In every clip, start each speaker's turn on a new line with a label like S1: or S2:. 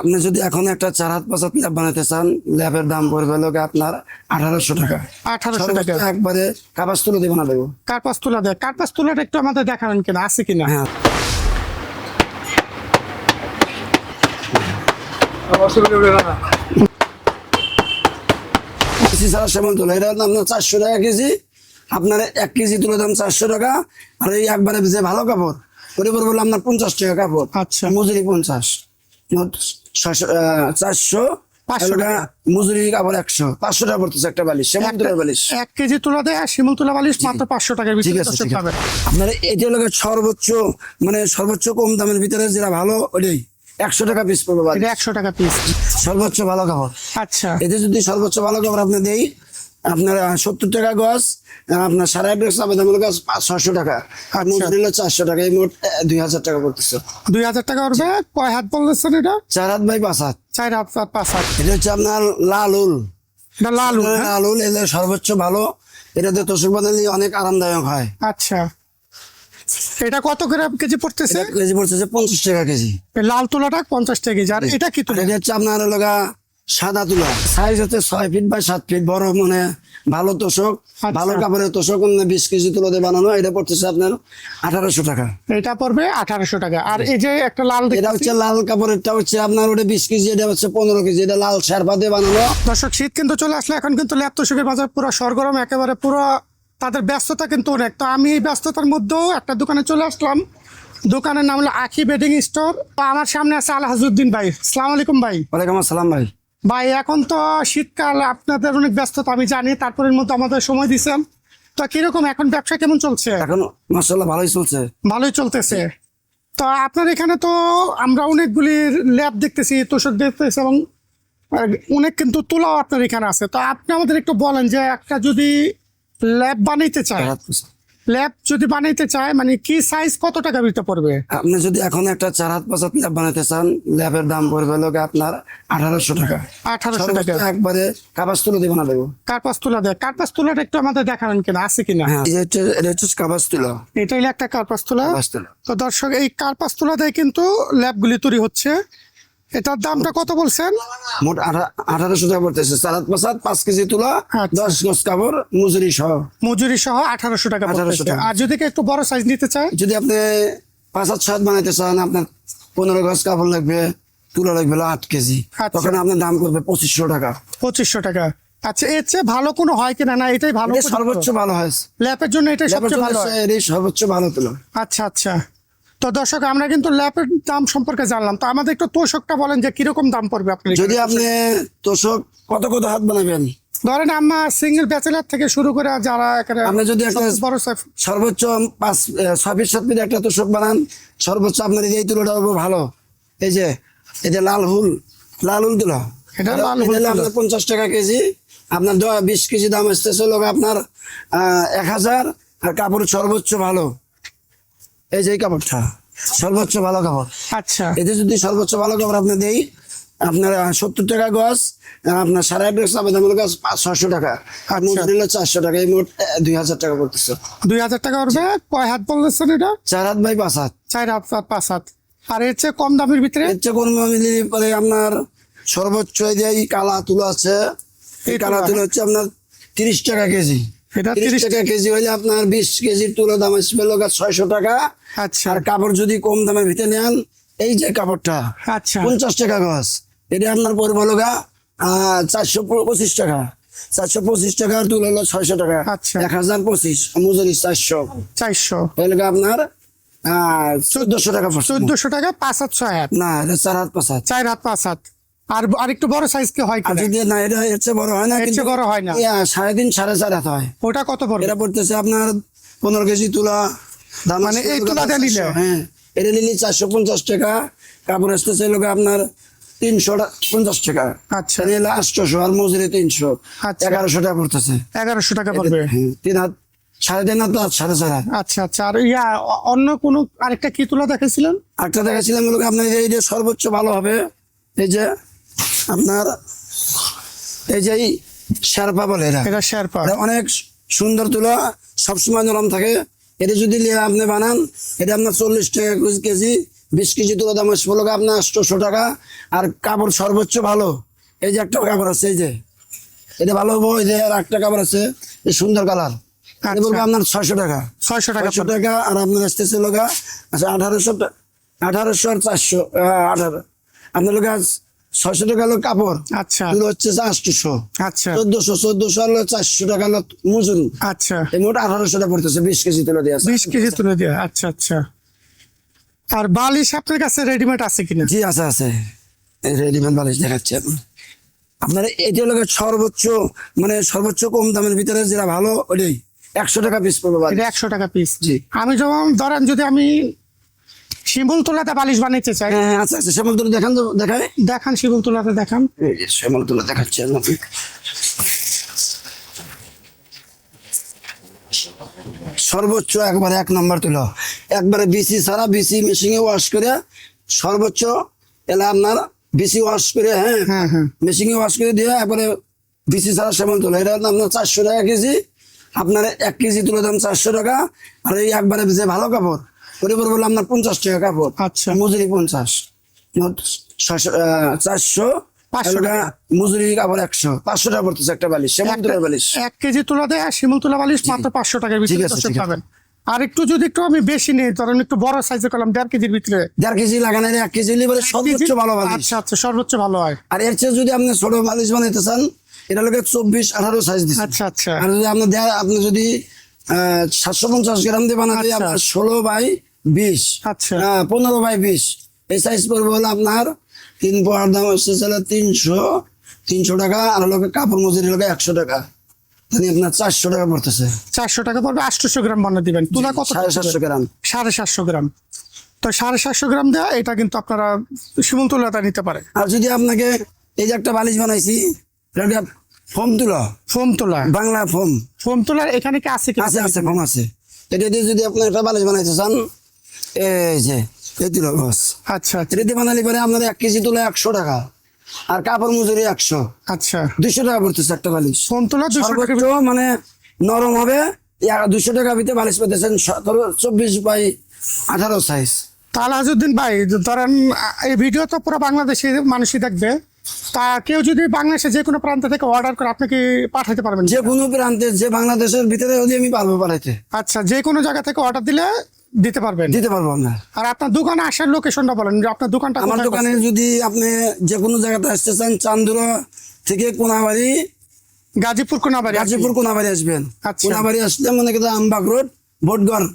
S1: আপনি যদি এখন একটা চার হাত পাঁচ হাত ল্যাব বানাতে চান ল্যাবের দাম পড়বে গিয়ে আপনার আঠারোশো টাকা।
S2: আঠারোশো টাকা।
S1: একবারে কাবাস তুলে দেবো না দেবো
S2: কার্পাস তুলা দেয়। কার্পাস তুলাটা একটু আমাদের দেখাবেন কিনা? আছে কিনা?
S1: হ্যাঁ। কেজি ছাড়া সেমন তুলে। এটা দাম চারশো টাকা কেজি। আপনার এক কেজি তুলে দাম চারশো টাকা। আর এই একবারে যে ভালো কাপড়। ওরে আপনার পঞ্চাশ টাকা কাপড়।
S2: আচ্ছা।
S1: মজুরি পঞ্চাশ। চারশো
S2: পাঁচশো
S1: টাকা। মজুরি কাপড় একশো। পাঁচশো টাকা পড়তেছে একটা বালিশ সেমন তুলে বালিশ।
S2: এক কেজি তুলা দেয় তুলা বালিশ মাত্র পাঁচশো টাকার
S1: ঠিক আছে আপনার এটি হলো সর্বোচ্চ মানে সর্বোচ্চ কম দামের ভিতরে যেটা ভালো ওটাই। একশো টাকা পিস পড়বে
S2: একশো টাকা পিস
S1: সর্বোচ্চ ভালো খাবার
S2: আচ্ছা।
S1: এতে যদি সর্বোচ্চ ভালো কাপড় আপনি দেই আপনার সত্তর টাকা গজ আপনার সাড়ে আট আবেদন গজ ছশো টাকা। আর মজুরি হলো চারশো টাকা এই মোট দুই হাজার টাকা পড়তেছে।
S2: দুই হাজার টাকা উঠবে কয় হাত বলতেছেন এটা?
S1: চার হাত বাই পাঁচ হাত।
S2: চার হাত পাঁচ- পাঁচ হাত।
S1: এটা হচ্ছে আপনার লাল উল।
S2: লাল উল, হ্যাঁ?
S1: লাল উল এদের সর্বোচ্চ ভালো। এটাতে তোষক বানালে অনেক আরামদায়ক হয়।
S2: আচ্ছা। এটা কত গ্রাম কেজি পড়তেছে?
S1: কেজি পড়তেছে পঞ্চাশ টাকা কেজি।
S2: লাল তোলাটা পঞ্চাশ টাকা কেজি। আর এটা কি তুলা?
S1: এটা হচ্ছে আপনার লগা সাদা তুলা। সাইজ হচ্ছে ছয় ফিট বাই সাত ফিট বড় মানে ভালো তোষক
S2: আচ্ছা।
S1: ভালো কাপড়ের তোষক বিশ কেজি তুলো দিয়ে বানানো এটা পড়তেছে আপনার আঠারোশো টাকা।
S2: এটা পড়বে আঠারোশো টাকা। আর এই যে একটা লাল
S1: এটা হচ্ছে লাল কাপড়েরটা হচ্ছে আপনার ওটা বিশ কেজি এটা হচ্ছে পনেরো কেজি এটা লাল শেরপা দিয়ে বানানো।
S2: দর্শক শীত কিন্তু চলে আসলে এখন কিন্তু ল্যাপ তোষকের বাজার পুরো সরগরম একেবারে পুরো তাদের ব্যস্ততা কিন্তু অনেক। তো আমি এই ব্যস্ততার মধ্যেও একটা দোকানে চলে আসলাম। দোকানের নাম হলো আখি বেডিং স্টোর। তো আমার সামনে আছে আলহাজুদ্দিন ভাই। সালাম আলাইকুম ভাই।
S1: ওয়ালাইকুম আসসালাম ভাই।
S2: ভাই এখন তো শীতকাল আপনাদের অনেক ব্যস্ততা আমি জানি তারপরের মধ্যে আমাদের সময় দিচ্ছেন তো কীরকম এখন ব্যবসা কেমন চলছে?
S1: এখন মাসাল্লাহ ভালোই চলছে।
S2: ভালোই চলতেছে। তো আপনার এখানে তো আমরা অনেকগুলি ল্যাব দেখতেছি তোষক দেখতেছি এবং অনেক কিন্তু তুলাও আপনার এখানে আছে। তো আপনি আমাদের একটু বলেন যে একটা যদি ল্যাব বানাইতে চায় ল্যাব যদি বানাইতে চায় মানে কি সাইজ কত টাকা দিতে পড়বে?
S1: আপনি যদি এখন একটা চার হাত পাঁচ হাত ল্যাব বানাতে চান ল্যাবের দাম পড়বে গিয়ে আপনার আঠারোশো টাকা।
S2: আঠারোশো টাকা।
S1: একবারে কাবাস তুলে দেবো না দেবো
S2: কার্পাস তুলা দেয়। কার্পাস তুলাটা একটু আমাদের দেখাবেন কিনা? আছে কিনা?
S1: হ্যাঁ এটা হচ্ছে কাবাস তুলা।
S2: এটা হলো একটা কার্পাস তুলা।
S1: তুলা।
S2: তো দর্শক এই কার্পাস তুলা দিয়ে কিন্তু ল্যাবগুলি তৈরি হচ্ছে। এটার দামটা কত বলছেন?
S1: মোট আঠারোশো টাকা পড়তেছে। চার হাত পাঁচ কেজি তুলা
S2: আচ্ছা।
S1: দশ গজ কাপড় মজুরি সহ।
S2: মজুরি সহ আঠারোশো টাকা
S1: 1800 টাকা।
S2: আর যদি একটু বড় সাইজ নিতে চায়?
S1: যদি আপনি পাঁচ হাত সাত বানাইতে চান আপনার পনেরো গজ কাপড় লাগবে তুলা লাগবে আট কেজি।
S2: আচ্ছা।
S1: তখন আপনার দাম করবে পঁচিশশো টাকা।
S2: পঁচিশশো টাকা। আচ্ছা এর চেয়ে ভালো কোনো হয় কিনা? না এটাই ভালো
S1: সর্বোচ্চ ভালো হয়।
S2: ল্যাপের জন্য এটাই সবচেয়ে ভালো
S1: সর্বোচ্চ ভালো তুলা।
S2: আচ্ছা আচ্ছা। তো দর্শক আমরা কিন্তু ল্যাপের দাম সম্পর্কে জানলাম। তো আমাদের একটু তোষকটা বলেন যে কীরকম দাম পড়বে আপনার
S1: যদি আপনি তোষক কত কত হাত বানাবেন?
S2: ধরেন আমরা সিঙ্গেল ব্যাচেলার থেকে শুরু করে যারা
S1: আপনি যদি একটা
S2: বড়
S1: সর্বোচ্চ পাঁচ ফিট সাত ফিট একটা তোষক বানান সর্বোচ্চ আপনার এই তুলোটা হবে ভালো। এই যে এই যে লাল হুল লাল হুল তুলা।
S2: এটা লাল হুল
S1: আপনার পঞ্চাশ টাকা কেজি। আপনার বিশ কেজি দাম আসতেছে লোক আপনার এক হাজার আর কাপড় সর্বোচ্চ ভালো। এই যে কাপড়টা সর্বোচ্চ ভালো কাপড়।
S2: আচ্ছা।
S1: এতে যদি সর্বোচ্চ ভালো কাপড় আপনি দেই আপনার সত্তর টাকা গজ আপনার সাড়ে আট গজ আবেদন গজ ছশো টাকা। আর মজুরি হলো চারশো টাকা এই মোট দুই হাজার টাকা পড়তেছে।
S2: দুই হাজার টাকা উঠবে কয় হাত বলতেছেন এটা?
S1: চার হাত বাই পাঁচ হাত।
S2: চার হাত পাঁচ- হাত। আর এর চেয়ে কম দামের ভিতরে?
S1: এর চেয়ে কোনো মিলি পরে আপনার সর্বোচ্চ এই যে এই কালা তুলো আছে এই
S2: এই
S1: কালা
S2: তুলো
S1: হচ্ছে আপনার তিরিশ টাকা কেজি।
S2: এটা
S1: তিরিশ
S2: তিরিশ
S1: টাকা কেজি হইলে আপনার বিশ কেজির তুলো দাম আসবে টাকা।
S2: আচ্ছা।
S1: আর কাপড় যদি কম ভিতরে নেন এই যে কাপড়টা
S2: আচ্ছা।
S1: টাকা গজ। এটা আপনার পড়বে চারশো পঁচিশ টাকা। চারশো পঁচিশ টাকা তুলো হলো ছয়শো টাকা।
S2: আচ্ছা।
S1: এক হাজার পঁচিশ মজুরি চারশো।
S2: চারশো।
S1: তাহলে আপনার চোদ্দশো টাকা।
S2: চোদ্দশো টাকা পাঁচ হাত ছয় হাত।
S1: না চার হাত পাঁচ হাত।
S2: চার হাত পাঁচ হাত। আর আর একটু বড় সাইজ কি হয়
S1: যদি না এটা চেয়ে বড় হয় না কিন্তু
S2: বড় হয় না।
S1: সাড়ে তিন সাড়ে চার হাত হয়।
S2: ওটা কত পড়বে?
S1: এটা পড়তেছে আপনার পনেরো কেজি তুলা দাম
S2: মানে এই
S1: লোকে
S2: তুলাটা নিলে?
S1: হ্যাঁ এটা নিলে চারশো পঞ্চাশ টাকা কাপড় আসতেছে লোকে আপনার তিনশো পঞ্চাশ টাকা।
S2: আচ্ছা।
S1: নিলে আটশোশো আর মজুরি তিনশো।
S2: আচ্ছা।
S1: এগারোশো টাকা পড়তেছে।
S2: এগারোশো টাকা পড়বে?
S1: হ্যাঁ, তিন হাত সাড়ে তিন হাত সাড়ে চার হাত।
S2: আচ্ছা আচ্ছা। আর ইয়া অন্য কোনো আরেকটা কি তুলা দেখেছিলেন
S1: আরেকটা দেখাচ্ছিলাম লোক আপনার এই যে সর্বোচ্চ ভালো হবে এই যে আপনার এই যে শেরপা বলে
S2: এটা শেরপা।
S1: অনেক সুন্দর তুলা সবসময় নরম থাকে। এটা যদি আপনি বানান এটা আপনার চল্লিশ টাকা একুশ কেজি বিশ কেজি তুলা দাম আসবে লোক আপনার আটশোশো টাকা। আর কাপড় সর্বোচ্চ ভালো। এই যে একটা কাপড় আছে এই যে। এটা ভালো হব এই যে আর একটা কাপড় আছে এই সুন্দর কালার। এটা বলব আপনার ছয়শো টাকা।
S2: ছয়শো টাকা
S1: ছয়শো টাকা আর আপনার আসতেছে লোকা আচ্ছা আঠারোশো আঠারোশো আর চারশো আঠারো। আপনার লোক ছয়শো টাকা হলো কাপড়
S2: আচ্ছা।
S1: এগুলো হচ্ছে আটশোশো।
S2: আচ্ছা।
S1: চোদ্দশো চোদ্দশো হলো চারশো টাকা হলো মজুরি।
S2: আচ্ছা।
S1: এই মোট আঠারোশো টাকা পড়তেছে বিশ কেজি তুলে আছে।
S2: বিশ কেজি তুলে দিয়ে আচ্ছা আচ্ছা। আর বালিশ আপনার কাছে রেডিমেড আছে কিনা?
S1: জি আছে আছে। রেডিমেড বালিশ দেখাচ্ছে আপনার এটি হলো সর্বোচ্চ মানে সর্বোচ্চ কম দামের ভিতরে যেটা ভালো ওটাই। একশো টাকা পিস পড়বে
S2: একশো টাকা পিস
S1: জি।
S2: আমি যেমন ধরেন যদি আমি শিমুল তোলাতে বালিশ বানাইতে চাই
S1: হ্যাঁ হ্যাঁ, আচ্ছা আছে শ্যামল তুলে দেখান তো দেখায়
S2: দেখান শিমুল তোলাতে দেখান।
S1: এই যে শ্যামল তুলে দেখাচ্ছে আপনাকে। সর্বোচ্চ একবারে এক নম্বর তুলো। একবারে বিসি ছাড়া বিসি মেশিনে ওয়াশ করে সর্বোচ্চ এলা আপনার বিসি ওয়াশ করে হ্যাঁ
S2: হ্যাঁ হ্যাঁ।
S1: মেশিনে ওয়াশ করে দিয়ে একবারে বিসি ছাড়া সেমন তুলো এটা আপনার চারশো টাকা কেজি। আপনার এক কেজি তুলে দাম চারশো টাকা। আর এই একবারে যে ভালো কাপড় ওর আপনার পঞ্চাশ টাকা কাপড়
S2: আচ্ছা।
S1: মজুরি পঞ্চাশ। চারশো
S2: পাঁচশো
S1: টাকা। মজুরি কাপড় একশো। পাঁচশো টাকা পড়তেছে একটা বালিশ
S2: এক কেজি তুলা দেয় বালিশ মাত্র পাঁচশো টাকার ভিতরে। পাবেন। আর একটু যদি একটু আমি বেশি নেই ধরেন একটু বড় সাইজের করলাম দেড় কেজির ভিতরে।
S1: দেড় কেজি লাগানো এক কেজি নিলে সর্বোচ্চ ভালো বালিশ।
S2: আচ্ছা আচ্ছা সর্বোচ্চ ভালো হয়।
S1: আর এর চেয়ে যদি আপনি ছোট বালিশ বানাইতে চান এটা লোকে চব্বিশ আঠারো সাইজ দিচ্ছে
S2: আচ্ছা আচ্ছা।
S1: আর যদি আপনি আপনি যদি সাতশো পঞ্চাশ গ্রাম দিয়ে বানাতে
S2: আচ্ছা।
S1: আপনার ষোলো বাই বিশ।
S2: আচ্ছা।
S1: হ্যাঁ, পনেরো বাই বিশ। এই সাইজ পড়বে হলো আপনার তিন পাওয়ার দাম হচ্ছে তিনশো তিনশো টাকা আর লোকে কাপড় মজুরি লোকে একশো টাকা। আপনার চারশো টাকা পড়তেছে।
S2: চারশো টাকা পড়বে আটশোশো গ্রাম বানা দিবেন। তুলা কত
S1: সাড়ে সাতশো গ্রাম।
S2: সাড়ে সাতশো গ্রাম। তো সাড়ে সাতশো গ্রাম দেওয়া এটা কিন্তু আপনারা শিমুল তুলাটা নিতে পারে।
S1: আর যদি আপনাকে এই যে একটা বালিশ বানাইছি এটা ফোম তুলো।
S2: ফোম তোলা।
S1: বাংলা ফোম।
S2: ফোম তোলার এখানে কি আছে
S1: আছে আছে ফোম আছে। এটা দিয়ে যদি আপনি একটা বালিশ বানাইতে চান এই যে এই
S2: আচ্ছা আচ্ছা।
S1: এটা দিয়ে বানালে পরে আপনার এক কেজি তুলে একশো টাকা। আর কাপড় মজুরি একশো।
S2: আচ্ছা।
S1: দুইশো টাকা পড়তেছে একটা বালিশ। সর্বোচ্চ মানে নরম হবে দুশো টাকা ভিতরে বালিশ পেতেছেন সতেরো চব্বিশ বাই আঠারো সাইজ
S2: তাহলে আজউদ্দিন ভাই ধরেন এই ভিডিও তো পুরো বাংলাদেশে মানুষই দেখবে। তা কেউ যদি বাংলাদেশে যে কোনো প্রান্ত থেকে অর্ডার করে আপনি কি পাঠাতে পারবেন?
S1: যে কোনো প্রান্তে যে বাংলাদেশের ভিতরে হলে আমি পারব পাঠাইতে।
S2: আচ্ছা যে কোনো জায়গা থেকে অর্ডার দিলে দিতে পারবেন?
S1: দিতে পারব আপনার
S2: আর আপনার দোকানে আসার লোকেশনটা বলেন যে আপনার দোকানটা
S1: আমার দোকানে যদি আপনি যে কোনো জায়গাতে আসতে চান চান্দুরা থেকে কোনাবাড়ি
S2: গাজীপুর কোনাবাড়ি
S1: গাজীপুর কোনাবাড়ি আসবেন।
S2: আচ্ছা।
S1: কোনাবাড়ি আসলে মনে করেন আমবাগ রোড ভোটগড়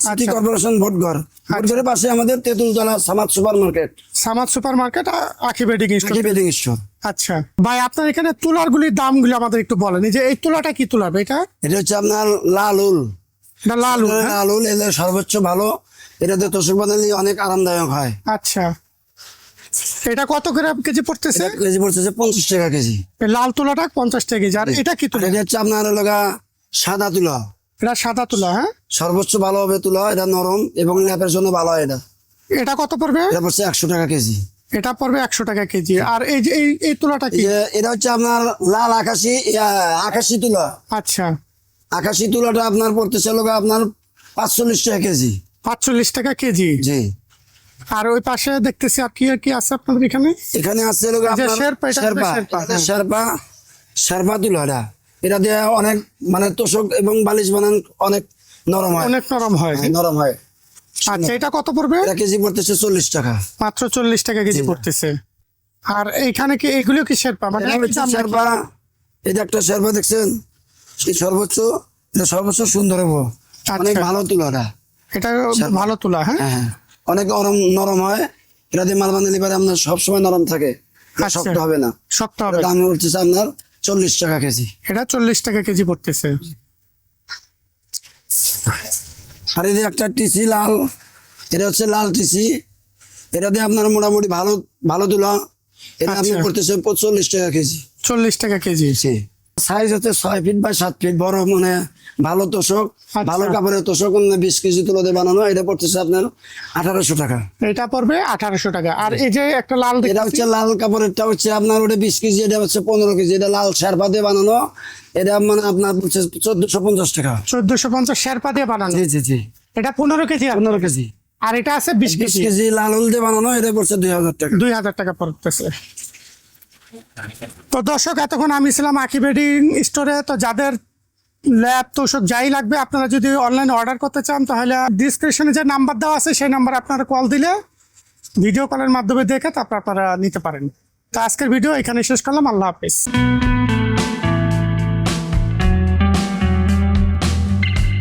S1: সিটি
S2: আচ্ছা।
S1: কর্পোরেশন ভোটগড় ভোটগড়ের পাশে আমাদের Tentultola Samad super market
S2: Samad super market Akhi bedding store.
S1: Bedding store.
S2: আচ্ছা। ভাই আপনার এখানে তুলারগুলির দামগুলি আমাদের একটু বলেন। এই যে এই তুলাটা কি তুলা এটা?
S1: এটা হচ্ছে আপনার লাল উল।
S2: লাল?
S1: লাল উল এদের সর্বোচ্চ ভালো। এটাতে তোষক বানালে অনেক আরামদায়ক হয়।
S2: আচ্ছা। এটা কত গ্রাম কেজি পড়তেছে?
S1: কেজি পড়তেছে পঞ্চাশ টাকা কেজি।
S2: লাল তুলাটা পঞ্চাশ টাকা কেজি। আর এটা কি তুলা?
S1: এটা হচ্ছে আপনার লগা সাদা তুলা।
S2: এটা সাদা তুলা হ্যাঁ?
S1: সর্বোচ্চ ভালো হবে তুলা এটা নরম এবং ল্যাপের জন্য ভালো হয় এটা।
S2: এটা কত পড়বে?
S1: এটা পড়ছে একশো টাকা কেজি।
S2: এটা পড়বে একশো টাকা কেজি। আর এই যে এই এই তুলাটা কি?
S1: এটা হচ্ছে আপনার লাল আকাশি আকাশি তুলা।
S2: আচ্ছা।
S1: আকাশি তুলাটা আপনার পড়তেছে লগা আপনার পাঁচচল্লিশ টাকা কেজি।
S2: পাঁচচল্লিশ টাকা কেজি?
S1: জি।
S2: আর ওই পাশে দেখতেছি আর কি আর কি আছে আপনাদের এখানে?
S1: এখানে আছে
S2: শেরপা,
S1: শেরপা
S2: শেরপা,
S1: এটা
S2: হ্যাঁ।
S1: শেরপা শেরপা তুলা এটা দিয়ে অনেক মানে তোষক এবং বালিশ বানান অনেক নরম হয়।
S2: অনেক নরম হয়।
S1: হ্যাঁ, নরম হয়।
S2: আচ্ছা এটা কত পড়বে?
S1: এটা কেজি পড়তেছে চল্লিশ টাকা।
S2: মাত্র চল্লিশ টাকা কেজি পড়তেছে। আর এখানে কি এগুলো কি শেরপা? মানে?
S1: শেরপা। এটা একটা শেরপা দেখছেন? সর্বোচ্চ সর্বোচ্চ সুন্দর হব। অনেক
S2: আচ্ছা।
S1: ভালো তুলাটা
S2: এটা ভালো তুলা হ্যাঁ?
S1: হ্যাঁ হ্যাঁ। অনেক নরম নরম হয়। এটা দিয়ে মাল বানালে পারে আপনার সবসময় নরম থাকে।
S2: আচ্ছা।
S1: শক্ত হবে না।
S2: শক্ত হবে।
S1: দাম উঠতেছে আপনার চল্লিশ টাকা কেজি।
S2: এটা চল্লিশ টাকা কেজি পড়তেছে।
S1: আর এই একটা টিসি লাল এটা হচ্ছে লাল টিসি। এটা দিয়ে আপনার মোটামুটি ভালো ভালো তুলা। এটা আপনি
S2: আচ্ছা।
S1: করতেছে চল্লিশ টাকা কেজি।
S2: চল্লিশ টাকা কেজি।
S1: সাইজ হচ্ছে ছয় ফিট বা সাত ফিট বড় মানে ভালো তোষক
S2: আচ্ছা।
S1: ভালো কাপড়ের তোষক বিশ কেজি তুলোতে বানানো এটা পড়তেছে আপনার আঠারোশো টাকা।
S2: এটা পড়বে আঠারোশো টাকা। আর এই যে একটা লাল
S1: এটা হচ্ছে লাল কাপড়েরটা হচ্ছে আপনার ওটা বিশ কেজি এটা হচ্ছে পনেরো কেজি এটা লাল শেরপা দিয়ে বানানো। এটা মানে আপনার হচ্ছে চোদ্দশো পঞ্চাশ টাকা।
S2: চোদ্দশো পঞ্চাশ শেরপা দিয়ে বানানো?
S1: জি জি জি।
S2: এটা পনেরো কেজি
S1: পনেরো কেজি।
S2: আর এটা আছে বিশ
S1: কেজি? লাল হলদে বানানো এটা পড়ছে দুই হাজার টাকা।
S2: দুই হাজার টাকা পড়তেছে। তো দর্শক, এতক্ষণ আমি ছিলাম আঁকি বেডিং স্টোরে তো যাদের ল্যাব তোষক যাই লাগবে, আপনারা যদি অনলাইনে অর্ডার করতে চান, তাহলে ডিসক্রিপশনে যে নাম্বার দেওয়া আছে, সেই নাম্বার আপনারা কল দিলে ভিডিও কলের মাধ্যমে দেখে তারপর আপনারা নিতে পারেন। তো আজকের ভিডিও এখানে শেষ করলাম, আল্লাহ হাফিজ।